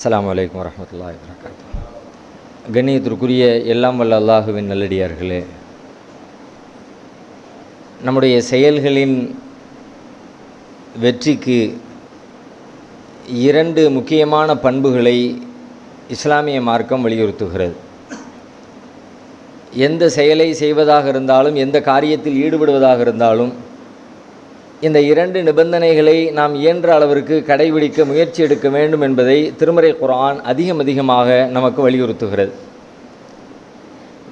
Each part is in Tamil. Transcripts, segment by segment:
அஸ்லாம் வலைக்கம் வரமத்துல்லா வரகாத்து கண்ணியத்திற்குரிய எல்லாம் வல்ல அல்லாஹுவின் நல்லடியார்களே. நம்முடைய செயல்களின் வெற்றிக்கு இரண்டு முக்கியமான பண்புகளை இஸ்லாமிய மார்க்கம் வலியுறுத்துகிறது. எந்த செயலை செய்வதாக இருந்தாலும் எந்த காரியத்தில் ஈடுபடுவதாக இருந்தாலும் இந்த இரண்டு நிபந்தனைகளை நாம் இயன்ற அளவிற்கு கடைபிடிக்க முயற்சி எடுக்க வேண்டும் என்பதை திருமறை குரான் அதிகம் அதிகமாக நமக்கு வலியுறுத்துகிறது.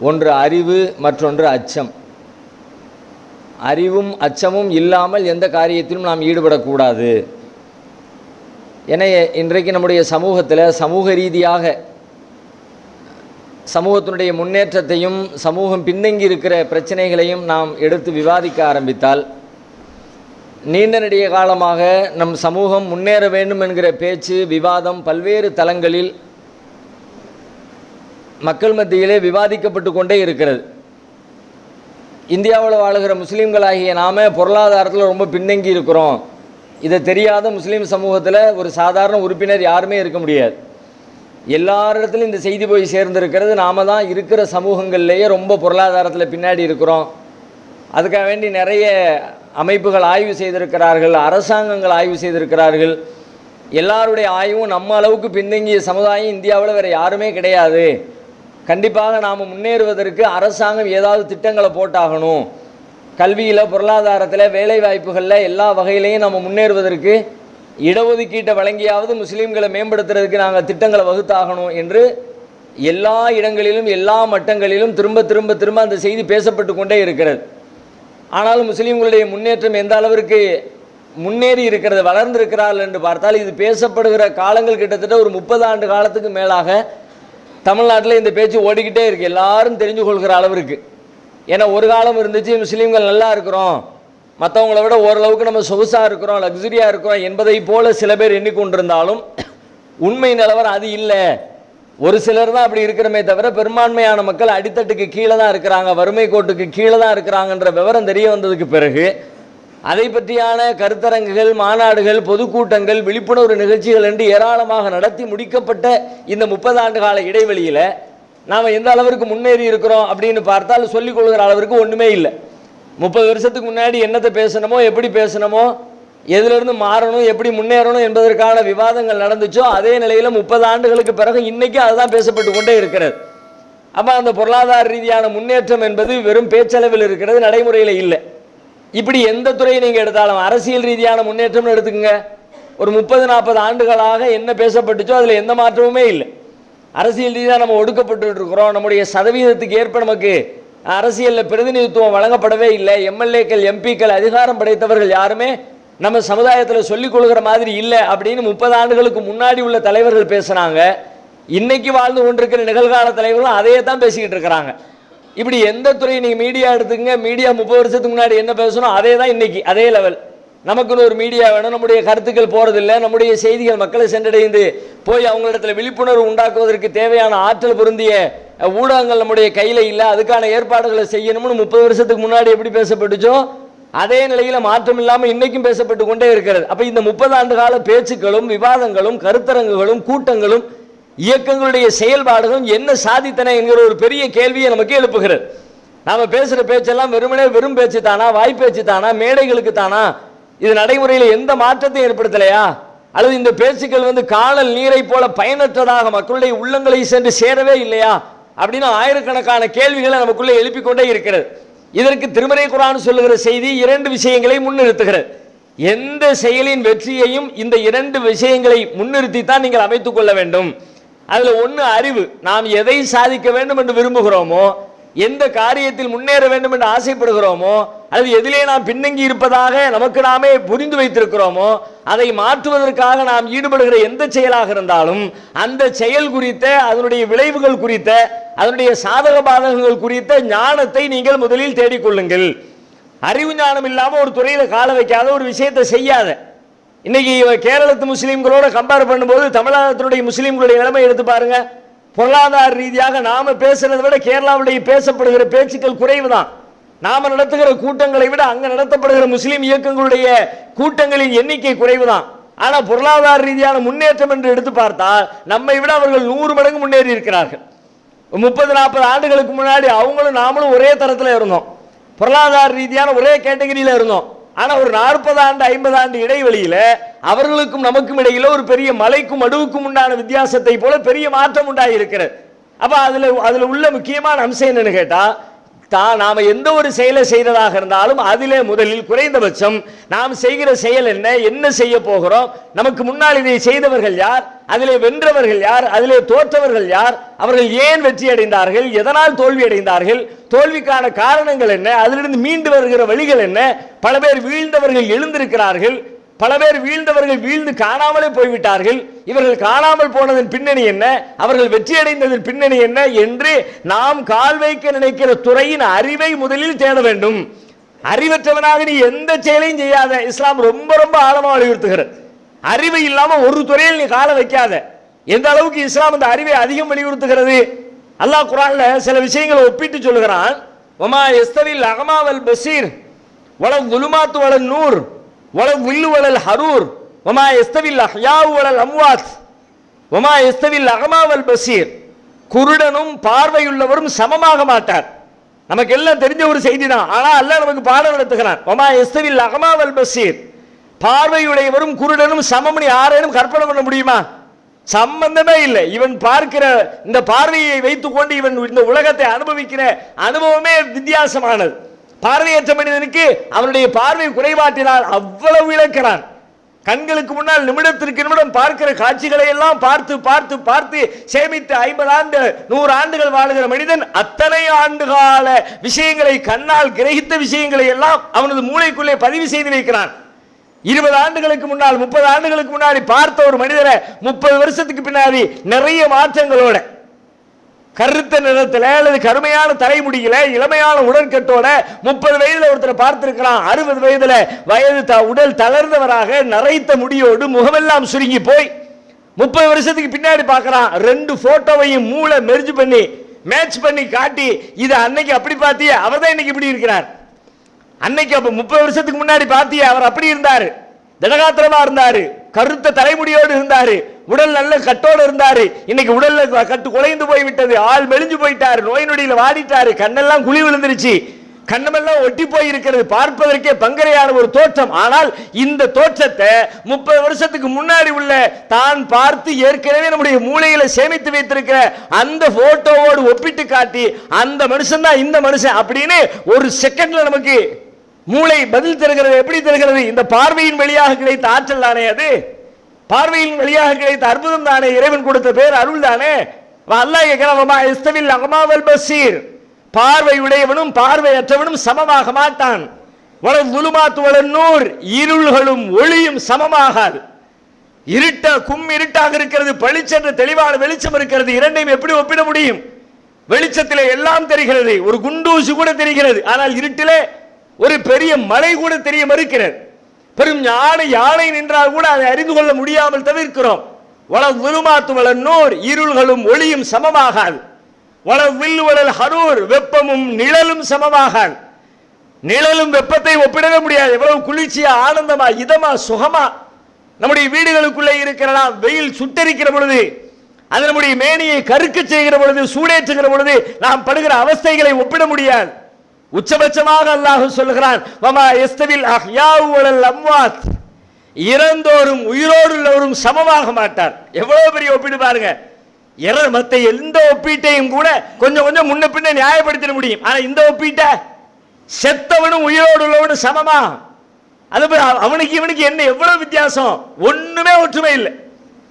ஒன்று அறிவு மற்றொன்று அச்சம். அறிவும் அச்சமும் இல்லாமல் எந்த காரியத்திலும் நாம் ஈடுபடக்கூடாது. என இன்றைக்கு நம்முடைய சமூகத்தில் சமூக ரீதியாக சமூகத்தினுடைய முன்னேற்றத்தையும் சமூகம் பின்தங்கி இருக்கிற பிரச்சனைகளையும் நாம் எடுத்து விவாதிக்க ஆரம்பித்தால் நீண்ட நெடிய காலமாக நம் சமூகம் முன்னேற வேண்டும் என்கிற பேச்சு விவாதம் பல்வேறு தளங்களில் மக்கள் மத்தியிலே விவாதிக்கப்பட்டு கொண்டே இருக்கிறது. இந்தியாவில் வாழுகிற முஸ்லீம்களாகிய நாம பொருளாதாரத்தில் ரொம்ப பின்தங்கி இருக்கிறோம். இதை தெரியாத முஸ்லீம் சமூகத்தில் ஒரு சாதாரண உறுப்பினர் யாருமே இருக்க முடியாது. எல்லாரிடத்துலையும் இந்த செய்தி போய் சேர்ந்திருக்கிறது. நாம தான் இருக்கிற சமூகங்கள்லேயே ரொம்ப பொருளாதாரத்தில் பின்னாடி இருக்கிறோம். அதுக்காக வேண்டி நிறைய அமைப்புகள் ஆய்வு செய்திருக்கிறார்கள் அரசாங்கங்கள் ஆய்வு செய்திருக்கிறார்கள். எல்லாருடைய ஆய்வும் நம்ம அளவுக்கு பின்தங்கிய சமுதாயம் இந்தியாவில் வேறு யாருமே கிடையாது. கண்டிப்பாக நாம் முன்னேறுவதற்கு அரசாங்கம் ஏதாவது திட்டங்களை போட்டாகணும். கல்வியில் பொருளாதாரத்தில் வேலை வாய்ப்புகளில் எல்லா வகையிலையும் நம்ம முன்னேறுவதற்கு இடஒதுக்கீட்டை வழங்கியாவது முஸ்லீம்களை மேம்படுத்துறதுக்கு நாங்கள் திட்டங்களை வகுத்தாகணும் என்று எல்லா இடங்களிலும் எல்லா மட்டங்களிலும் திரும்ப திரும்ப திரும்ப அந்த செய்தி பேசப்பட்டு கொண்டே இருக்கிறது. ஆனாலும் முஸ்லீம்களுடைய முன்னேற்றம் எந்த அளவிற்கு முன்னேறி இருக்கிறது வளர்ந்திருக்கிறார்கள் என்று பார்த்தால் இது பேசப்படுகிற காலங்கள் கிட்டத்தட்ட ஒரு முப்பது ஆண்டு காலத்துக்கு மேலாக தமிழ்நாட்டில் இந்த பேச்சு ஓடிக்கிட்டே இருக்கு. எல்லாரும் தெரிஞ்சு கொள்கிற அளவிற்கு. ஏன்னா ஒரு காலம் இருந்துச்சு முஸ்லீம்கள் நல்லா இருக்கிறோம். மற்றவங்கள விட ஓரளவுக்கு நம்ம சொகுசாக இருக்கிறோம் லக்ஸுரியாக இருக்கிறோம் என்பதை போல சில பேர் எண்ணிக்கொண்டிருந்தாலும் உண்மை நிலவரம் அது இல்லை. ஒரு சிலர் தான் அப்படி இருக்கிறமே தவிர பெரும்பான்மையான மக்கள் அடித்தட்டுக்கு கீழே தான் இருக்கிறாங்க வறுமை கோட்டுக்கு கீழே தான் இருக்கிறாங்கன்ற விவரம் தெரிய வந்ததுக்கு பிறகு அதை பற்றியான கருத்தரங்குகள் மாநாடுகள் பொதுக்கூட்டங்கள் விழிப்புணர்வு நிகழ்ச்சிகள் என்று ஏராளமாக நடத்தி முடிக்கப்பட்ட இந்த முப்பது ஆண்டு கால இடைவெளியில் நாம் எந்த அளவிற்கு முன்னேறி இருக்கிறோம் அப்படின்னு பார்த்தால் சொல்லிக் கொள்கிற அளவிற்கு ஒன்றுமே இல்லை. முப்பது வருஷத்துக்கு முன்னாடி என்னத்தை பேசணுமோ எப்படி பேசணுமோ எதிலிருந்து மாறணும் எப்படி முன்னேறணும் என்பதற்கான விவாதங்கள் நடந்துச்சோ அதே நிலையில் முப்பது ஆண்டுகளுக்கு பிறகு இன்னைக்கு அதுதான் பேசப்பட்டு கொண்டே இருக்கிறது. அப்போ அந்த பொருளாதார ரீதியான முன்னேற்றம் என்பது வெறும் பேச்சளவில் இருக்கிறது நடைமுறையில் இல்லை. இப்படி எந்த துறையை நீங்கள் எடுத்தாலும் அரசியல் ரீதியான முன்னேற்றம்னு எடுத்துக்கோங்க. ஒரு முப்பது நாற்பது ஆண்டுகளாக என்ன பேசப்பட்டுச்சோ அதில் எந்த மாற்றமுமே இல்லை. அரசியல் ரீதியாக நம்ம ஒடுக்கப்பட்டு இருக்கிறோம். நம்முடைய சதவீதத்துக்கு ஏற்ப நமக்கு அரசியலில் பிரதிநிதித்துவம் வழங்கப்படவே இல்லை. எம்எல்ஏக்கள் எம்பிக்கள் அதிகாரம் படைத்தவர்கள் யாருமே நம்ம சமுதாயத்தில் சொல்லிக் கொள்கிற மாதிரி இல்லை அப்படின்னு முப்பது ஆண்டுகளுக்கு முன்னாடி உள்ள தலைவர்கள் பேசுனாங்க. இன்னைக்கு வாழ்ந்து கொண்டிருக்கிற நிகழ்கால தலைவர்களும் அதையே தான் பேசிக்கிட்டு இருக்கிறாங்க. இப்படி எந்த துறையை நீங்கள் மீடியா எடுத்துங்க மீடியா முப்பது வருஷத்துக்கு முன்னாடி என்ன பேசணும் அதே தான் இன்னைக்கு அதே லெவல் நமக்குன்னு ஒரு மீடியா வேணும் நம்முடைய கருத்துக்கள் போகிறதில்ல நம்முடைய செய்திகள் மக்களை சென்றடைந்து போய் அவங்களிடத்துல விழிப்புணர்வு உண்டாக்குவதற்கு தேவையான ஆற்றல் பொருந்திய ஊடகங்கள் நம்முடைய கையில் இல்லை அதுக்கான ஏற்பாடுகளை செய்யணும்னு முப்பது வருஷத்துக்கு முன்னாடி எப்படி பேசப்பட்டுச்சோ அதே நிலையில் மாற்றம் இல்லாமல் இன்னைக்கும் பேசப்பட்டு கொண்டே இருக்கிறது. அப்போ இந்த முப்பது ஆண்டு கால பேச்சுக்களும் விவாதங்களும் கருத்தரங்குகளும் கூட்டங்களும் இயக்கங்களுடைய செயல்பாடுகளும் என்ன சாதித்தன என்கிற ஒரு பெரிய கேள்வியை நமக்கு எழுப்புகிறது. நாம் பேசுகிற பேச்செல்லாம் வெறுமனே வெறும் பேச்சு தானா வாய்ப்பேச்சு தானா மேடைகளுக்கு தானா? இது நடைமுறையில் எந்த மாற்றத்தையும் ஏற்படுத்தலையா? அல்லது இந்த பேச்சுக்கள் வந்து காணல் நீரை போல பயனற்றதாக மக்களுடைய உள்ளங்களை சென்று சேரவே இல்லையா? அப்படின்னு ஆயிரக்கணக்கான கேள்விகளை நமக்குள்ளே எழுப்பிக்கொண்டே இருக்கிறது. இதற்கு திருமறை குரான் சொல்லுகிற செய்தி இரண்டு விஷயங்களை முன்னிறுத்துகிறது. எந்த செயலின் வெற்றியையும் இந்த இரண்டு விஷயங்களை முன்னிறுத்தி தான் நீங்கள் அமைத்துக் கொள்ள வேண்டும். அதில் ஒன்று அறிவு. நாம் எதை சாதிக்க வேண்டும் என்று விரும்புகிறோமோ எந்த காரியத்தில் முன்னேற வேண்டும் என்று ஆசைப்படுகிறோமோ அல்லது எதிலே நாம் பின்னங்கி இருப்பதாக நமக்கு நாமே புரிந்து வைத்திருக்கிறோமோ அதை மாற்றுவதற்காக நாம் ஈடுபடுகிற எந்த செயலாக இருந்தாலும் அந்த செயல் குறித்த அதனுடைய விளைவுகள் குறித்த அதனுடைய சாதக பாதகங்கள் குறித்த ஞானத்தை நீங்கள் முதலில் தேடிக்கொள்ளுங்கள் அறிவு ஞானம் இல்லாமல் ஒரு துறையில் கால வைக்காத ஒரு விஷயத்தை செய்யாத. இன்னைக்கு கேரளத்து முஸ்லீம்களோட கம்பேர் பண்ணும்போது தமிழகத்தினுடைய முஸ்லீம்களுடைய நிலைமை எடுத்து பாருங்க. பொருளாதார ரீதியாக நாம பேசுறதை விட கேரளாவுடைய பேசப்படுகிற பேச்சுக்கள் குறைவு தான் நாம நடத்துகிற கூட்டங்களை விட அங்க நடத்தப்படுகிற முஸ்லீம் இயக்கங்களுடைய கூட்டங்களின் எண்ணிக்கை குறைவு தான் ஆனா பொருளாதார ரீதியான முன்னேற்றம் என்று எடுத்து பார்த்தால் நம்மை விட அவர்கள் நூறு மடங்கு முன்னேறி இருக்கிறார்கள். முப்பது நாற்பது ஆண்டுகளுக்கு முன்னாடி அவங்களும் நாமளும் ஒரே தரத்தில் இருந்தோம். பொருளாதார ரீதியான ஒரே கேட்டகரியில இருந்தோம். ஆனா ஒரு நாற்பது ஆண்டு ஐம்பது ஆண்டு இடைவெளியில அவர்களுக்கும் நமக்கும் இடையில ஒரு பெரிய மலைக்கும் அடுவுக்கும் உண்டான வித்தியாசத்தை போல பெரிய மாற்றம் உண்டாகி இருக்கிறது அப்ப அதுல அதுல உள்ள முக்கியமான அம்சம் என்னன்னு கேட்டா தான் நாம் எந்த ஒரு செயலை செய்கிறதாக இருந்தாலும் அதிலே முதலில் குறைந்தபட்சம் நாம் செய்கிற செயல் என்ன என்ன செய்ய போகிறோம்? நமக்கு முன்னால் இதை செய்தவர்கள் யார்? அதிலே வென்றவர்கள் யார்? அதிலே தோற்றவர்கள் யார்? அவர்கள் ஏன் வெற்றி அடைந்தார்கள்? எதனால் தோல்வி அடைந்தார்கள்? தோல்விக்கான காரணங்கள் என்ன? அதிலிருந்து மீண்டு வருகிற வழிகள் என்ன? பல பேர் வீழ்ந்தவர்கள் எழுந்திருக்கிறார்கள். பல பேர் வீழ்ந்தவர்கள் வீழ்ந்து காணாமலே போய்விட்டார்கள். இவர்கள் காணாமல் போனதன் பின்னணி என்ன? அவர்கள் வெற்றியடைந்ததன் பின்னணி என்ன என்று நாம் கால் வைக்க நினைக்கிற துறையின் அறிவை முதலில் தேட வேண்டும். அறிவற்றவனாக நீ எந்த செயலையும் செய்யாத. இஸ்லாம் ரொம்ப ரொம்ப ஆழமாக வலியுறுத்துகிறது. அறிவு இல்லாமல் ஒரு துறையில் நீ காலை வைக்காத. எந்த அளவுக்கு இஸ்லாம் அந்த அறிவை அதிகம் வலியுறுத்துகிறது? அல்லாஹ் குரான்ல சில விஷயங்களை ஒப்பிட்டு சொல்லுகிறான். ஒமா எஸ்தவில் அகமாவல் பசீர் வளம் குலுமாத்து வளல் நூர் வளம் வில்லு வளல் ஹரூர் ஒமா எஸ்தவில் அஹ்யாவு வளல் அம்வாத் ஒமா எஸ்தவில் அகமாவல் பசீர். குருடனும் பார்வையுள்ளவரும் சமமாக மாட்டார். நமக்கு எல்லாம் தெரிஞ்ச ஒரு செய்தி தான் ஆனால் அல்ல நமக்கு பாடம் நடத்துகிறான். ஒமா எஸ்தவில் அகமாவல் பசீர். பார்வையுடையவரும் குருடனும் சமம்னு யாரேனும் கற்பனை பண்ண முடியுமா? சம்பந்தமே இல்லை. இவன் பார்க்கிற இந்த பார்வையை வைத்துக்கொண்டு இவன் இந்த உலகத்தை அனுபவிக்கிற அனுபவமே வித்தியாசமானது. பார்வையற்ற மனிதனுக்கு அவனுடைய பார்வை குறைபாட்டினால் அவ்வளவு இழக்கிறான். கண்களுக்கு முன்னால் நிமிடத்திற்கு நிமிடம் பார்க்கிற காட்சிகளை எல்லாம் பார்த்து பார்த்து பார்த்து சேமித்து ஐம்பது ஆண்டு நூறு ஆண்டுகள் வாழுகிற மனிதன் அத்தனை ஆண்டு கால விஷயங்களை கண்ணால் கிரகித்த விஷயங்களை எல்லாம் அவனது மூளைக்குள்ளே பதிவு செய்து வைக்கிறான். இருபது ஆண்டுகளுக்கு முன்னால் முப்பது ஆண்டுகளுக்கு முன்னாடி பார்த்த ஒரு மனிதரை முப்பது வருஷத்துக்கு பின்னாடி நிறைய மாற்றங்களோட கருத்த நிறத்தில் அல்லது கருமையான தலைமுடியில இளமையான உடற்கட்டோட முப்பது வயதுல ஒருத்தரை பார்த்திருக்கிறான் அறுபது வயதுல வயது த- உடல் தளர்ந்தவராக நரைத்த முடியோடு முகமெல்லாம் சுருங்கி போய் முப்பது வருஷத்துக்கு பின்னாடி பார்க்குறான். ரெண்டு ஃபோட்டோவையும் மூளை மெர்ஜ் பண்ணி மேட்ச் பண்ணி காட்டி இதை அன்னைக்கு அப்படி பார்த்தியே? அவர் தான் இன்னைக்கு இப்படி இருக்கிறார். அன்னைக்கு அப்போ முப்பது வருஷத்துக்கு முன்னாடி பார்த்தியே? அவர் அப்படி இருந்தார். திடகாத்திரமா இருந்தார். கருத்த தலைமுடியோடு இருந்தாரு. உடல் நல்ல கட்டோடு இருந்தாரு. இன்னைக்கு உடல்ல கட்டு குலைந்து போய் விட்டது ஆள் மெலிஞ்சு போயிட்டாரு. நோய் நொடியில வாடிட்டாரு. கண்ணெல்லாம் குழி விழுந்துருச்சு. கண்ணமெல்லாம் ஒட்டி போய் இருக்கிறது பார்ப்பதற்கே பங்கரையான ஒரு தோற்றம். ஆனால் இந்த தோற்றத்தை முப்பது வருஷத்துக்கு முன்னாடி உள்ள தான் பார்த்து ஏற்கனவே நம்முடைய மூளையில சேமித்து வைத்திருக்கிற அந்த போட்டோவோடு ஒப்பிட்டு காட்டி அந்த மனுஷன் தான் இந்த மனுஷன் அப்படின்னு ஒரு செகண்ட்ல நமக்கு மூளை பதில் தருகிறது எப்படி தருகிறது? இந்த பார்வையின் வழியாக கிடைத்த ஆற்றல் தானே அது? பார்வையின் வழியாக கிடைத்த அற்புதம் தானே? இறைவன் கொடுத்த பேர் அருள் தானே? அல்லாஹ் கேட்கிறான் இஸ்தவில் அகமாவல் பசீர். பார்வை உடையவனும் பார்வையற்றவனும் சமமாக மாட்டான். வள முழுமாத்து வள நூர். இருள்களும் ஒளியும் சமமாகாது. இருட்ட கும் இருட்டாக இருக்கிறது பளிச்சென்ற தெளிவான வெளிச்சம் இருக்கிறது இரண்டையும் எப்படி ஒப்பிட முடியும்? வெளிச்சத்திலே எல்லாம் தெரிகிறது ஒரு குண்டூசி கூட தெரிகிறது ஆனால் இருட்டிலே ஒரு பெரிய மலை கூட தெரிய மறுக்கிறது. பெரும் யானை யானை நின்றால் கூட அதை அறிந்து கொள்ள முடியாமல் தவிர்க்கிறோம். வள விருமாத்து வள நூர் இருள்களும் ஒளியும் சமமாகாது. வள வில்லு வளல் ஹரூர் வெப்பமும் நிழலும் சமமாகாது. நிழலும் வெப்பத்தை ஒப்பிடவே முடியாது. எவ்வளவு குளிர்ச்சியா ஆனந்தமா இதமா சுகமா. நம்முடைய வீடுகளுக்குள்ளே இருக்கிறலாம் வெயில் சுட்டரிக்கிற பொழுது அது நம்முடைய மேனியை கருக்க செய்கிற பொழுது சூடேற்றுகிற பொழுது நாம் படுகிற அவஸ்தைகளை ஒப்பிட முடியாது. உச்சபட்சமாக அல்லாஹ் சொல்லுகிறான் வமா இறந்தோரும் உயிரோடு உள்ளவரும் சமமாக மாட்டார். எவ்வளவு பெரிய ஒப்பீடு பாருங்க. இற மத்த எந்த ஒப்பீட்டையும் கூட கொஞ்சம் கொஞ்சம் முன்ன பின்ன நியாயப்படுத்திட முடியும். ஆனா இந்த ஒப்பீட்டை செத்தவனும் உயிரோடு உள்ளவனும் சமமா? அது அவனுக்கு இவனுக்கு என்ன எவ்வளவு வித்தியாசம்? ஒண்ணுமே ஒற்றுமை இல்லை.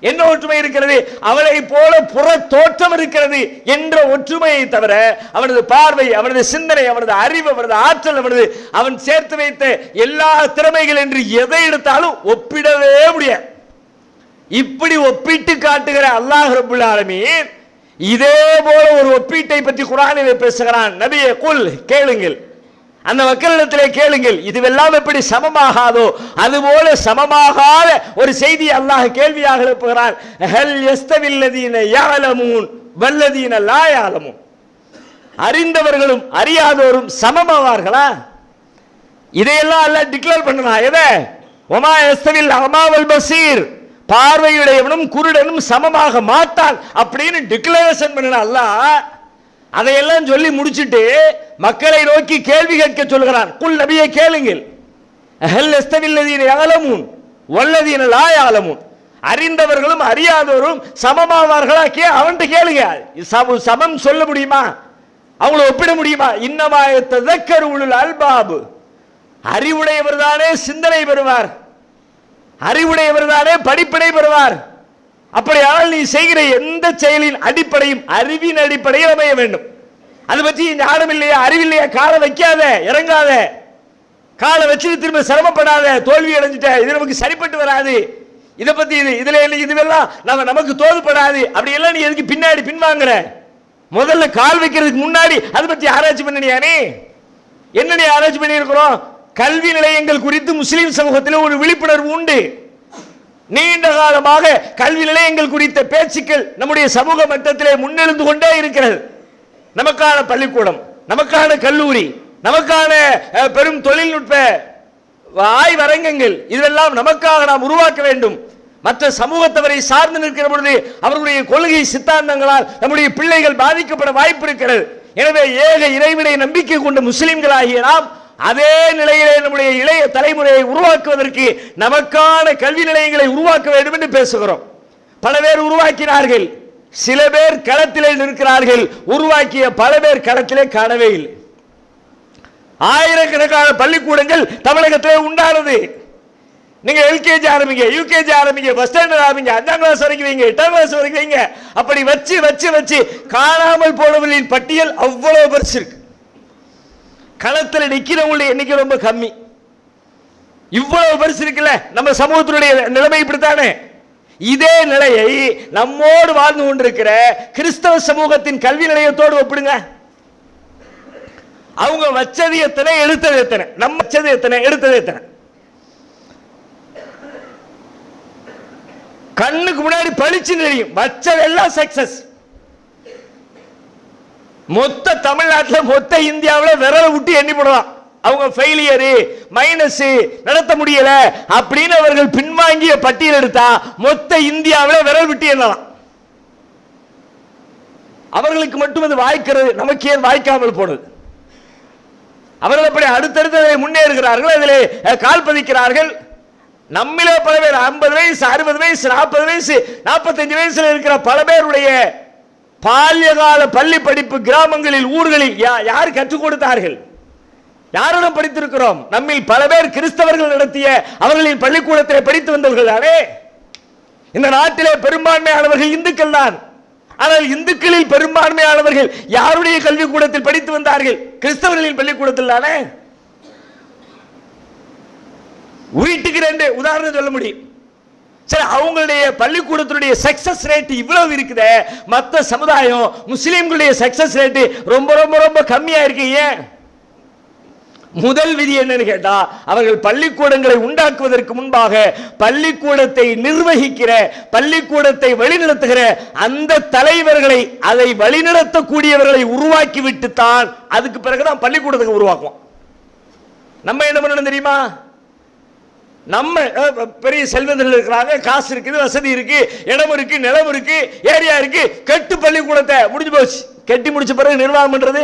என்ன ஒற்றுமை இருக்கிறது? அவளை போல புற தோற்றம் இருக்கிறது என்ற ஒற்றுமையை தவிர அவனது பார்வை அவனது சிந்தனை அவனது அறிவு அவனது ஆற்றல் அவனது அவன் சேர்த்து வைத்த எல்லா திறமைகள் என்று எதை எடுத்தாலும் ஒப்பிடவே முடியாது. இப்படி ஒப்பிட்டு காட்டுகிற அல்லாஹ் ரபுல் ஆலமீன் இதே போல ஒரு ஒப்பீட்டை பற்றி குரானிலே பேசுகிறான். நபியே குல் கேளுங்கள். அந்த மக்களிடத்திலே கேளுங்கள் இதுவெல்லாம் எப்படி சமமாகாதோ? அதுபோல சமமாகாத ஒரு செய்தி அல்லாஹ் கேள்வியாக எழுப்புகிறான். ஹல் யஸ்தவில்லதீன யாலமூன் வல்லதீன லாயாலமும் அறிந்தவர்களும் அறியாதோரும் சமமாவார்களா? இதையெல்லாம் அல்ல டிக்ளேர் பண்ணலாம் எதை? ஒமா எஸ்தவில் அமாவல் பசீர். பார்வையுடையவனும் குருடனும் சமமாக மாட்டான் அப்படின்னு டிக்ளரேஷன் பண்ணலாம் அல்லாஹ். அதையெல்லாம் சொல்லி முடிச்சுட்டு மக்களை நோக்கி கேள்வி கேட்க சொல்கிறான் குல் நபியை கேளுங்கள். ஹல் எஸ்தவில்லதீன யாலமுன் வல்லதீன லா யாலமுன் அறிந்தவர்களும் அறியாதவரும் சமமாவார்களா கே அவன்கிட்ட கேளுங்க. சமம் சொல்ல முடியுமா? அவங்கள ஒப்பிட முடியுமா? இன்னமாய ததக்கர் உளுல் அல்பாபு. அறிவுடையவர் தானே சிந்தனை பெறுவார். அறிவுடையவர் தானே படிப்பினை பெறுவார். அப்படியானால் நீ செய்கிற எந்த செயலின் அடிப்படையும் அறிவின் அடிப்படையில் அமைய வேண்டும். அது பற்றி ஞானம் இல்லையா? அறிவில்லையா காலை வைக்காத இறங்காத. காலை வச்சு திரும்ப சிரமப்படாத தோல்வி அடைஞ்சிட்ட இது நமக்கு சரிப்பட்டு வராது. இதை பத்தி இது இதுல என்ன இதுவெல்லாம் நம்ம நமக்கு தோல்படாது அப்படி எல்லாம் நீ எதுக்கு பின்னாடி பின்வாங்குற? முதல்ல கால் வைக்கிறதுக்கு முன்னாடி அதை பத்தி ஆராய்ச்சி பண்ணியானே என்ன நீ ஆராய்ச்சி பண்ணி இருக்கிறோம் கல்வி நிலையங்கள் குறித்து முஸ்லீம் சமூகத்தில் ஒரு விழிப்புணர்வு உண்டு. நீண்ட காலமாக கல்வி நிலையங்கள் குறித்த பேச்சுக்கள் நம்முடைய சமூக மட்டத்திலே முன்னெழுந்து கொண்டே இருக்கிறது. நமக்கான பள்ளிக்கூடம் நமக்கான கல்லூரி நமக்கான பெரும் தொழில்நுட்ப ஆய்வரங்கங்கள் இதெல்லாம் நமக்காக நாம் உருவாக்க வேண்டும். மற்ற சமூகத்தவரை சார்ந்து நிற்கிற பொழுது அவர்களுடைய கொள்கை சித்தாந்தங்களால் நம்முடைய பிள்ளைகள் பாதிக்கப்பட வாய்ப்பு இருக்கிறது. எனவே ஏக இறைவனை நம்பிக்கை கொண்ட முஸ்லிம்களாகிய நாம் அதே நிலையிலே நம்முடைய இளைய தலைமுறையை உருவாக்குவதற்கு நமக்கான கல்வி நிலையங்களை உருவாக்க வேண்டும் என்று பேசுகிறோம். பல பேர் உருவாக்கினார்கள். சில பேர் களத்திலே நிற்கிறார்கள். உருவாக்கிய பல பேர் களத்திலே காணவே இல்லை. ஆயிரக்கணக்கான பள்ளிக்கூடங்கள் தமிழகத்திலே உண்டானது. நீங்க எல்கேஜி ஆரம்பிங்க யூகேஜி ஆரம்பிங்க ஃபர்ஸ்ட் ஸ்டாண்டர்ட் ஆரம்பிங்க அஞ்சாம் கிளாஸ் வரைக்கும் வைங்க எட்டாம் கிளாஸ் வரைக்கும் வைங்க. அப்படி வச்சு வச்சு வச்சு காணாமல் போனவர்களின் பட்டியல் அவ்வளவு பெருசு இருக்கு. களத்தில் நிற்கிறவங்களுடைய எண்ணிக்கை ரொம்ப கம்மி. இவ்வளவு பெருசு இருக்குல்ல நம்ம சமூகத்தினுடைய நிலைமை இப்படித்தானே? இதே நிலையை நம்மோடு வாழ்ந்து கொண்டிருக்கிற கிறிஸ்தவ சமூகத்தின் கல்வி நிலையத்தோடு ஒப்பிடுங்க. அவங்க வச்சது எத்தனை எடுத்தது எத்தனை? நம்ம வச்சது எத்தனை எடுத்தது எத்தனை? கண்ணுக்கு முன்னாடி பளிச்சு தெரியும். வச்சதெல்லாம் சக்சஸ் மொத்த தமிழ்நாட்டில் மொத்த இந்தியாவில் விரலை விட்டு எண்ணி போடலாம். அவங்க ஃபெயிலியரு மைனஸ் நடத்த முடியல அப்படின்னு அவர்கள் பின்வாங்கிய பட்டியல் எடுத்தா மொத்த இந்தியாவில் விரல் விட்டு எண்ணலாம். அவர்களுக்கு மட்டும் அது வாய்க்கிறது நமக்கு ஏன் வாய்க்காமல் போனது? அவர்கள் அப்படி அடுத்தடுத்து முன்னேறுகிறார்கள் அதில் கால் பதிக்கிறார்கள். நம்மிலே பல பேர் ஐம்பது வயசு அறுபது வயசு நாற்பது வயசு நாற்பத்தஞ்சு வயசுல இருக்கிற பல பேருடைய பால்யகால பள்ளி படிப்பு கிராமங்களில் ஊர்களில் யா- யார் கற்றுக் கொடுத்தார்கள்? யாரிடம் படித்திருக்கிறோம்? நம்மில் பல பேர் கிறிஸ்தவர்கள் நடத்திய அவர்களின் பள்ளிக்கூடத்திலே படித்து வந்தவர்கள் தானே? இந்த நாட்டிலே பெரும்பான்மையானவர்கள் இந்துக்கள் தான். ஆனால் இந்துக்களில் பெரும்பான்மையானவர்கள் யாருடைய கல்விக்கூடத்தில் படித்து வந்தார்கள்? கிறிஸ்தவர்களின் பள்ளிக்கூடத்தில் தானே? வீட்டுக்கு ரெண்டு உதாரணம் சொல்ல முடியும். சரி அவங்களுடைய பள்ளிக்கூடத்தினுடைய சக்சஸ் ரேட் இவ்வளவு இருக்குது. மற்ற சமுதாயம் முஸ்லீம்களுடைய சக்சஸ் ரேட்டு ரொம்ப ரொம்ப ரொம்ப கம்மியாக இருக்கு. ஏன்? முதல் விதி என்னன்னு கேட்டா அவர்கள் பள்ளிக்கூடங்களை உண்டாக்குவதற்கு முன்பாக பள்ளிக்கூடத்தை நிர்வகிக்கிற பள்ளிக்கூடத்தை வழிநடத்துகிற அந்த தலைவர்களை அதை வழிநடத்தக்கூடியவர்களை உருவாக்கி விட்டு தான் அதுக்கு பிறகுதான் பள்ளிக்கூடத்துக்கு உருவாக்குவோம். நம்ம என்ன பண்ணணும் தெரியுமா? நம்ம பெரிய செல்வந்தர்கள் இருக்கிறாங்க காசு இருக்குது வசதி இருக்கு இடம் இருக்கு நிலம் இருக்கு ஏரியா இருக்கு கெட்டு பள்ளிக்கூடத்தை முடிஞ்சு போச்சு. கெட்டி முடிச்ச பிறகு நிர்வாகம் பண்றது?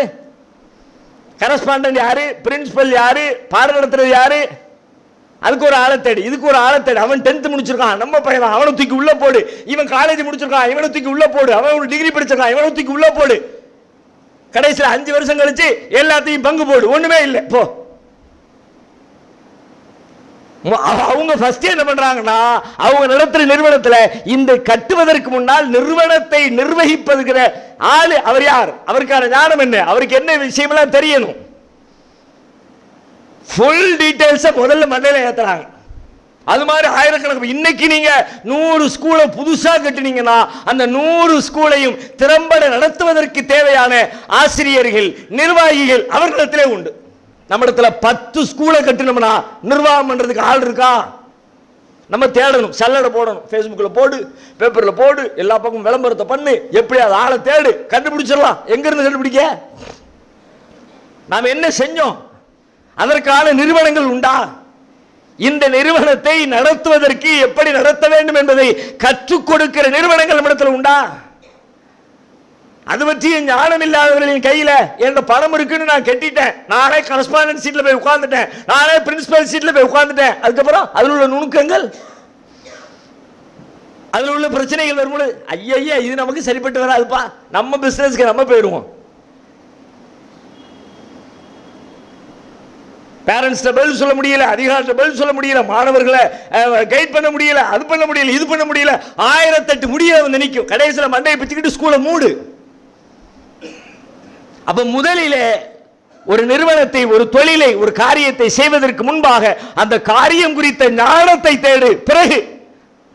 கரஸ்பாண்டன்ட் யாரு? பிரின்சிபல் யாரு? பாடம் நடத்துறது யாரு? அதுக்கு ஒரு ஆளை தேடி இதுக்கு ஒரு ஆளை தேடி. அவன் டென்த் முடிச்சிருக்கான். நம்ம பையன் அவனை தூக்கி உள்ள போடு. இவன் காலேஜ் முடிச்சிருக்கான் இவனை தூக்கி உள்ள போடு. அவன் ஒரு டிகிரி படிச்சிருக்கான் இவனை தூக்கி உள்ள போடு. கடைசியில் அஞ்சு வருஷம் கழிச்சு எல்லாத்தையும் பங்கு போடு. ஒண்ணுமே இல்லை. போ. அவங்க ஃபர்ஸ்ட் என்ன பண்றாங்கன்னா அவங்க நடத்துற நிறுவனத்தில் இந்த கட்டுவதற்கு முன்னால் நிறுவனத்தை நிர்வகிப்பதுங்கிற ஆளு அவர் யார்? அவருக்கான ஞானம் என்ன? அவருக்கு என்ன விஷயமெல்லாம் தெரியணும்? ஃபுல் டீட்டெயில்ஸை முதல்ல மண்டையில் ஏற்றுறாங்க அது மாதிரி ஆயிரக்கணக்கு. இன்னைக்கு நீங்க நூறு ஸ்கூலை புதுசாக கட்டுனீங்கன்னா அந்த நூறு ஸ்கூலையும் திறம்பட நடத்துவதற்கு தேவையான ஆசிரியர்கள் நிர்வாகிகள் அவர்களிடத்திலே உண்டு. நம்மிடத்துல பத்து ஸ்கூலை கட்டினோம்னா நிர்வாகம் பண்ணுறதுக்கு ஆள் இருக்கா? நம்ம தேடணும். சல்லடை போடணும். ஃபேஸ்புக்கில் போடு பேப்பரில் போடு எல்லா பக்கமும் விளம்பரத்தை பண்ணு. எப்படி அது ஆளை தேடு? கண்டுபிடிச்சிடலாம். எங்கேருந்து கண்டுபிடிக்க? நாம் என்ன செஞ்சோம்? அதற்கான நிறுவனங்கள் உண்டா? இந்த நிறுவனத்தை நடத்துவதற்கு எப்படி நடத்த வேண்டும் என்பதை கற்றுக் கொடுக்கிற நிறுவனங்கள் நம்மிடத்தில் உண்டா? அது பற்றி ஞானம் இல்லாதவர்களின் கையில என்னோட பணம் இருக்குன்னு நான் கட்டிட்டேன். நானே கரஸ்பாண்டன்ட் சீட்ல போய் உட்காந்துட்டேன் நானே பிரின்சிபல் சீட்ல போய் உட்காந்துட்டேன் அதுக்கப்புறம் அதில் உள்ள நுணுக்கங்கள்? அதில் உள்ள பிரச்சனைகள் வரும்போது ஐயா இது நமக்கு சரிப்பட்டு வராதுப்பா. நம்ம பிஸ்னஸ்க்கு நம்ம போயிடுவோம். பேரண்ட்ஸ்ட பதில் சொல்ல முடியல அதிகாரத்தை பதில் சொல்ல முடியல மாணவர்களை கைட் பண்ண முடியல அது பண்ண முடியல இது பண்ண முடியல. ஆயிரத்தெட்டு முடிய வந்து நிற்கும். கடைசியில் மண்டையை பிச்சுக்கிட்டு ஸ்கூலை மூடு. அப்ப முதலிலே ஒரு நிறுவனத்தை ஒரு தொழிலை ஒரு காரியத்தை செய்வதற்கு முன்பாக அந்த காரியம் குறித்த ஞானத்தை தேடு. பிறகு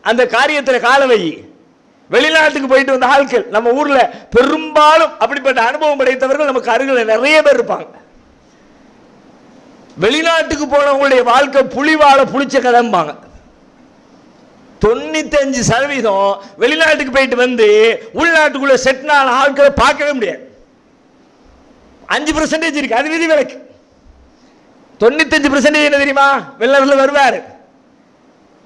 அந்த காரியத்தில் கால வை. வெளிநாட்டுக்கு போயிட்டு வந்த ஆட்கள் நம்ம ஊர்ல பெரும்பாலும் அப்படிப்பட்ட அனுபவம் படைத்தவர்கள் நமக்கு அருகில் நிறைய பேர் இருப்பாங்க. வெளிநாட்டுக்கு போனவங்களுடைய வாழ்க்கை புலிவாழ புளிச்ச கதம்பாங்க. தொண்ணூத்தஞ்சு சதவீதம் வெளிநாட்டுக்கு போயிட்டு வந்து உள்நாட்டுக்குள்ள செட்னால ஆட்களை பார்க்கவே முடியாது. அஞ்சு பர்சன்டேஜ் இருக்கு. அது விதி விலக்கு. தொண்ணூத்தஞ்சு பர்சன்டேஜ் என்ன தெரியுமா? வெளிநாட்டில் வருவார்.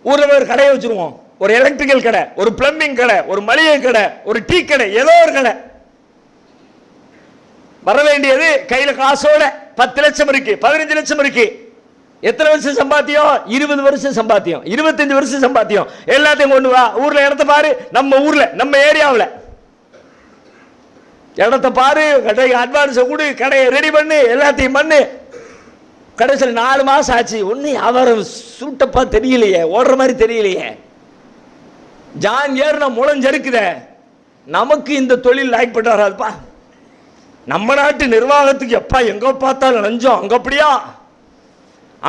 ஊரில் ஒரு கடையை வச்சிருவோம். ஒரு எலக்ட்ரிக்கல் கடை ஒரு பிளம்பிங் கடை ஒரு மளிகை கடை ஒரு டீ கடை ஏதோ ஒரு கடை. வர வேண்டியது கையில் காசோட பத்து லட்சம் இருக்கு பதினஞ்சு லட்சம் இருக்கு. எத்தனை வருஷம் சம்பாத்தியம்? இருபது வருஷம் சம்பாத்தியம். இருபத்தஞ்சு வருஷம் சம்பாத்தியம். எல்லாத்தையும் கொண்டு வா. ஊர்ல இடத்த பாரு. நம்ம ஊர்ல நம்ம ஏரியாவில். இடத்த பாரு கடைக்கு அட்வான்ஸை கொடு கடையை ரெடி பண்ணு எல்லாத்தையும் பண்ணு. கடைசியில் நாலு மாதம் ஆச்சு. ஒன்றும் வியாபாரம் சூட்டப்பா தெரியலையே ஓடுற மாதிரி தெரியலையே. ஜான் ஏறின முளைஞ்சறுக்குதே நமக்கு இந்த தொழில் லைக் பண்ண வராதுப்பா நம்ம நாட்டு நிர்வாகத்துக்கு எப்பா எங்கே பார்த்தாலும் லஞ்சம் அங்கே அப்படியா?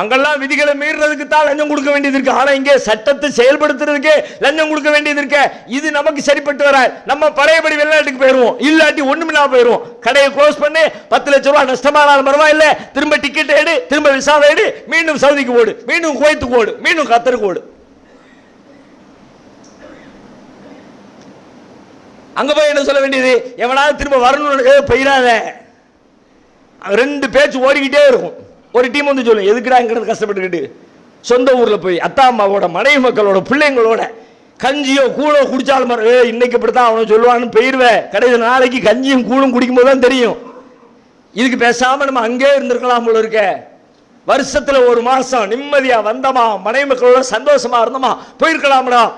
அங்கெல்லாம் விதிகளை மீறுறதுக்கு தான் லஞ்சம் கொடுக்க வேண்டியது இருக்கு. ஆனா இங்கே சட்டத்தை செயல்படுத்துறதுக்கு லஞ்சம் கொடுக்க வேண்டியது இருக்க. இது நமக்கு சரிப்பட்டு வர நம்ம பழையபடி வெளிநாட்டுக்கு போயிருவோம் இல்லாட்டி ஒண்ணுமில்லாம போயிருவோம் கடையை க்ளோஸ் பண்ணி பத்து லட்சம் ரூபாய் நஷ்டமானாலும் பரவாயில்ல. திரும்ப டிக்கெட் எடு திரும்ப விசா எடு மீண்டும் சவுதிக்கு ஓடு மீண்டும் குவைத்துக்கு ஓடு மீண்டும் கத்தருக்கு ஓடு அங்க போய் என்ன சொல்ல வேண்டியது? எவனாவது திரும்ப வரணும் ஏ போயிடாத ரெண்டு பேச்சு ஓடிக்கிட்டே இருக்கும். ஒரு டீம் வந்து சொல்லும் எதுக்குடா இங்கிறது கஷ்டப்பட்டுக்கிட்டு? சொந்த ஊரில் போய் அத்தா அம்மாவோட மனைவி மக்களோட பிள்ளைங்களோட கஞ்சியோ கூழோ குடிச்சாலும் மர- இன்னைக்கு இப்படித்தான் அவனை சொல்லுவான்னு போயிடுவேன் கடைசி நாளைக்கு கஞ்சியும் கூழும் குடிக்கும்போது தான் தெரியும். இதுக்கு பேசாம நம்ம அங்கே இருந்திருக்கலாம் போல இருக்க. வருஷத்துல ஒரு மாசம் நிம்மதியா வந்தமா மனைவி மக்களோட சந்தோஷமா இருந்தோமா போயிருக்கலாம்டா.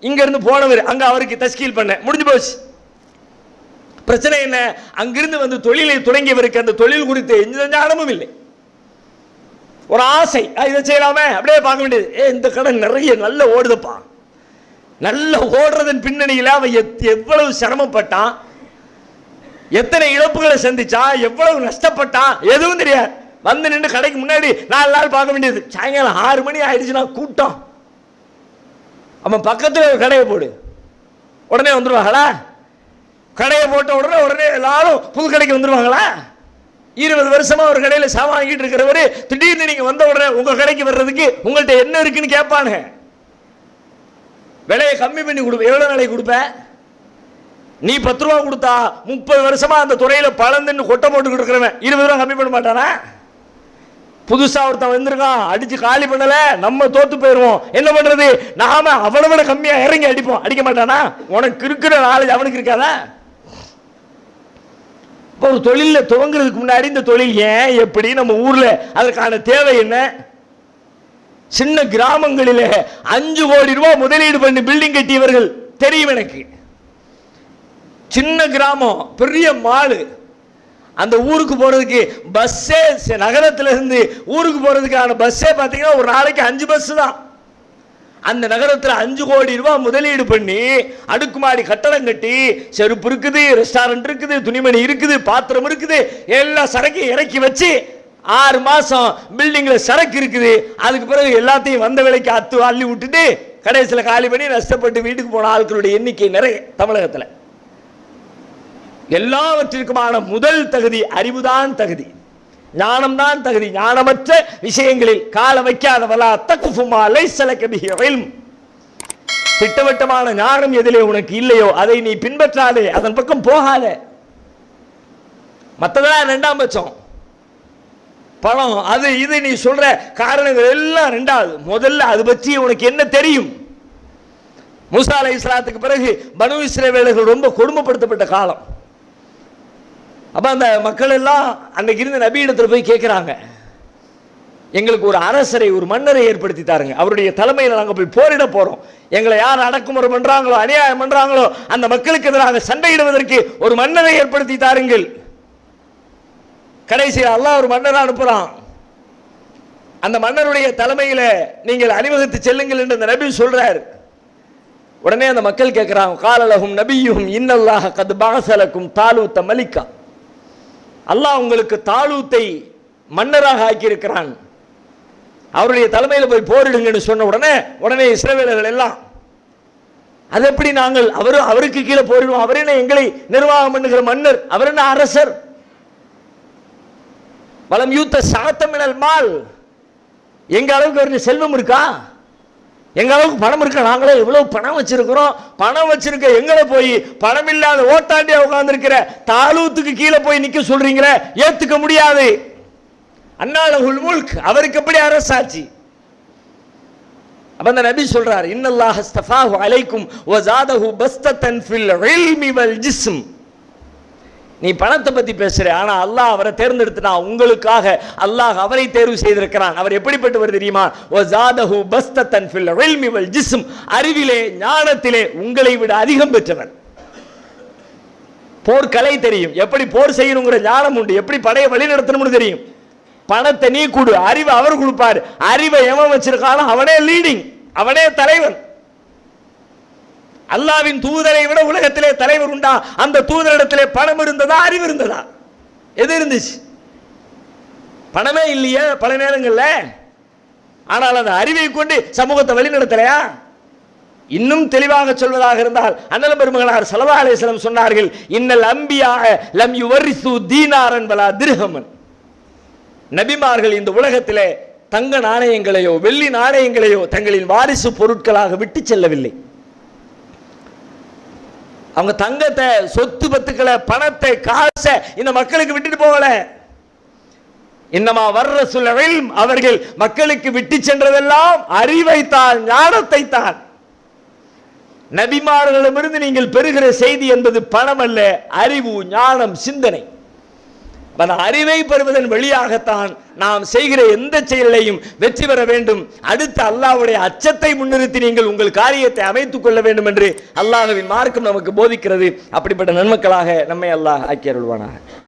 இங்க இருந்து போனவர் அங்க அவருக்கு தஸ்கீல் பண்ண. முடிஞ்சு போச்சு. பிரச்சனை என்ன? அங்கிருந்து வந்து தொழிலை தொடங்கியவருக்கு அந்த தொழில் குறித்து எந்த ஞானமும் இல்லை. ஒரு ஆசை. இதை செய்யலாமே? அப்படியே பார்க்க வேண்டியது. ஏ இந்த கடை நிறைய நல்ல ஓடுதுப்பா. நல்ல ஓடுறதன் பின்னணியில் அவன் எத்- எவ்வளவு சிரமப்பட்டான் எத்தனை இழப்புகளை சந்திச்சா எவ்வளவு நஷ்டப்பட்டான் எதுவும் தெரியாது. வந்து நின்று கடைக்கு முன்னாடி நாலு நாள் பார்க்க வேண்டியது. சாயங்காலம் ஆறு மணி ஆயிடுச்சுன்னா கூட்டம். அவன் பக்கத்தில் ஒரு கடையை போடு. உடனே வந்துடுவாங்களா கடையை போட்ட உடனே உடனே எல்லாரும் புது கடைக்கு வந்துடுவாங்களா இருபது வருஷமா ஒரு கடையில் சாமான் வாங்கிட்டு இருக்கிறவரு திடீர்னு நீங்க வந்த உடனே உங்க கடைக்கு வர்றதுக்கு உங்கள்ட்ட என்ன இருக்குன்னு கேட்பானுங்க. விலையை கம்மி பண்ணி கொடுப்ப எவ்வளோ நாளைக்கு கொடுப்ப? நீ பத்து ரூபா கொடுத்தா முப்பது வருஷமா அந்த துறையில் பழந்துன்னு கொட்டை போட்டுக்கிட்டு இருக்கிறவன் இருபது ரூபா கம்மி பண்ண மாட்டானா? புதுசா ஒருத்தன் வந்திருக்கான் அடிச்சு காலி பண்ணல நம்ம தோத்து போயிருவோம். என்ன பண்றது? நாம அவனை விட கம்மியா இறங்கி அடிப்போம். அடிக்க மாட்டானா? உனக்கு இருக்கிற நாலேஜ் அவனுக்கு இருக்காதா? இப்போ ஒரு தொழிலில் துவங்குறதுக்கு முன்னாடி இந்த தொழில் ஏன் எப்படி நம்ம ஊரில் அதற்கான தேவை என்ன? சின்ன கிராமங்களில் அஞ்சு கோடி ரூபாய் முதலீடு பண்ணி பில்டிங் கட்டியவர்கள் தெரியும் எனக்கு. சின்ன கிராமம் பெரிய மாலு அந்த ஊருக்கு போகிறதுக்கு பஸ்ஸே ச- இருந்து ஊருக்கு போகிறதுக்கான பஸ்ஸே பார்த்தீங்கன்னா ஒரு நாளைக்கு அஞ்சு பஸ்ஸு தான். அந்த நகரத்தில் அஞ்சு கோடி ரூபாய் முதலீடு பண்ணி அடுக்குமாடி கட்டடம் கட்டி செருப்பு இருக்குது ரெஸ்டாரண்ட் இருக்குது துணிமணி இருக்குது பாத்திரம் இருக்குது எல்லா சரக்கையும் இறக்கி வச்சு ஆறு மாசம் பில்டிங்ல சரக்கு இருக்குது. அதுக்கு பிறகு எல்லாத்தையும் வந்த விலைக்கு அத்து அள்ளி விட்டுட்டு கடைசியில் காலி பண்ணி நஷ்டப்பட்டு வீட்டுக்கு போன ஆட்களுடைய எண்ணிக்கை நிறைய தமிழகத்தில். எல்லாவற்றிற்குமான முதல் தகுதி அறிவுதான் தகுதி. ஞானம்தான் தகுதி. ஞானமற்ற விஷயங்களில் கால வைக்காதவலா தக்குஃபுமா லைசலக பிஹி திட்டவட்டமான ஞானம் எதிலே உனக்கு இல்லையோ அதை நீ பின்பற்றாதே. அதன் பக்கம் போகாத. மற்றதெல்லாம் ரெண்டாம் பட்சம். பணம் அது இது நீ சொல்ற காரணங்கள் எல்லாம் ரெண்டாவது. முதல்ல அது பற்றி உனக்கு என்ன தெரியும்? முசா அலை இஸ்லாத்துக்கு பிறகு பனு இஸ்ரேவேலர்கள் ரொம்ப கொடுமைப்படுத்தப்பட்ட காலம். அப்போ அந்த மக்கள் எல்லாம் அங்கே இருந்த நபி இடத்துல போய் கேட்குறாங்க எங்களுக்கு ஒரு அரசரை ஒரு மன்னரை ஏற்படுத்தி தாருங்க. அவருடைய தலைமையில் நாங்கள் போய் போரிட போகிறோம் எங்களை யார் அடக்குமுறை பண்ணுறாங்களோ அநியாயம் பண்ணுறாங்களோ அந்த மக்களுக்கு எதிராக சண்டையிடுவதற்கு ஒரு மன்னரை ஏற்படுத்தி தாருங்கள். கடைசியில் எல்லாம் ஒரு மன்னரை அனுப்புகிறான் அந்த மன்னருடைய தலைமையில் நீங்கள் அணிவகுத்து செல்லுங்கள் என்று அந்த நபி சொல்கிறார் உடனே அந்த மக்கள் கேட்குறாங்க காலலகும் நபியும் இன்னல்லாக கது பாசலக்கும் தாலூத்த மலிக்கா. அல்லாஹ் உங்களுக்கு தாளூத்தை மன்னராக ஆக்கியிருக்கிறான். அவருடைய தலைமையில் போய் போரிடுங்கன்னு சொன்ன உடனே உடனே இஸ்ரவேலர்கள் எல்லாம் அது எப்படி நாங்கள் அவரு அவருக்கு கீழே போரிடுவோம்? அவர் என்ன எங்களை நிர்வாகம் பண்ணுகிற மன்னர்? அவர் என்ன அரசர்? வளம் யூத்த சாத்தமிழல் மால். எங்க அளவுக்கு அவருக்கு செல்வம் இருக்கா? எங்க அளவுக்கு பணம் இருக்கா? நாங்களே இவ்வளவு பணம் வச்சிருக்கிறோம். பணம் வச்சிருக்க எங்களை போய் பணம் இல்லாத ஓட்டாண்டியா உட்கார்ந்துருக்கிற தாலூத்துக்கு கீழே போய் நிக்க சொல்றீங்களே? ஏத்துக்க முடியாது. அன்னாலகுல் முல்க். அவருக்கு எப்படி அரசாட்சி? அப்ப அந்த நபி சொல்றார் இன்னல்லாஹ் அலைக்கும் வ பஸ்தத்தன் ஃபில் இல்மி வல் ஜிஸ்ம். நீ பணத்தை பத்தி பேசுற ஆனா அல்லாஹ் அவரை தேர்ந்தெடுத்துனா உங்களுக்காக அல்லாஹ் அவரை தேர்வு செய்திருக்கிறான். அவர் எப்படிப்பட்டவர் தெரியுமா? ஓ ஜாதஹு பஸ்தத்தன் ஃபில் வெல்மிவல் ஜிஸ்ம். அறிவிலே ஞானத்திலே உங்களை விட அதிகம் பெற்றவர் போர்க்கலை தெரியும். எப்படி போர் செய்யணுங்கிற ஞானம் உண்டு. எப்படி படையை வழி நடத்தணும்னு தெரியும். பணத்தை நீ கொடு. அறிவை அவர் கொடுப்பாரு. அறிவை எவன் வச்சிருக்கானோ அவனே லீடிங் அவனே தலைவன். அல்லாவின் தூதரை விட உலகத்திலே தலைவர் உண்டா? அந்த தூதரிடத்திலே பணம் இருந்ததா அறிவு இருந்ததா? எது இருந்துச்சு? பணமே இல்லையே பல நேரங்களில். ஆனால் அந்த அறிவை கொண்டு சமூகத்தை வழிநடத்தலையா? இன்னும் தெளிவாக சொல்வதாக இருந்தால் அண்ணல பெருமகனார் சலவா அலிஸ்லம் சொன்னார்கள் இன்னல் அம்பியாக லம் யுவரிசு தீனாரன் பலா திருகமன் நபிமார்கள் இந்த உலகத்திலே தங்க நாணயங்களையோ வெள்ளி நாணயங்களையோ தங்களின் வாரிசு பொருட்களாக விட்டு செல்லவில்லை. அவங்க தங்கத்தை சொத்து பத்துக்களை பணத்தை காசை இந்த மக்களுக்கு விட்டுட்டு போகல. இன்னமா வர்ற சுழவில் அவர்கள் மக்களுக்கு விட்டு சென்றதெல்லாம் அறிவைத்தான் ஞானத்தை தான் நபிமார்களிடமிருந்து நீங்கள் பெறுகிற செய்தி என்பது பணம் அல்ல அறிவு ஞானம் சிந்தனை. அந்த அறிவை பெறுவதன் வழியாகத்தான் நாம் செய்கிற எந்த செயலையும் வெற்றி பெற வேண்டும். அடுத்து அல்லாஹ்வுடைய அச்சத்தை முன்னிறுத்தி நீங்கள் உங்கள் காரியத்தை அமைத்துக் கொள்ள வேண்டும் என்று அல்லாஹவின் மார்க்கம் நமக்கு போதிக்கிறது. அப்படிப்பட்ட நன்மக்களாக நம்மை அல்லாஹ் ஆக்கியருள்வானாக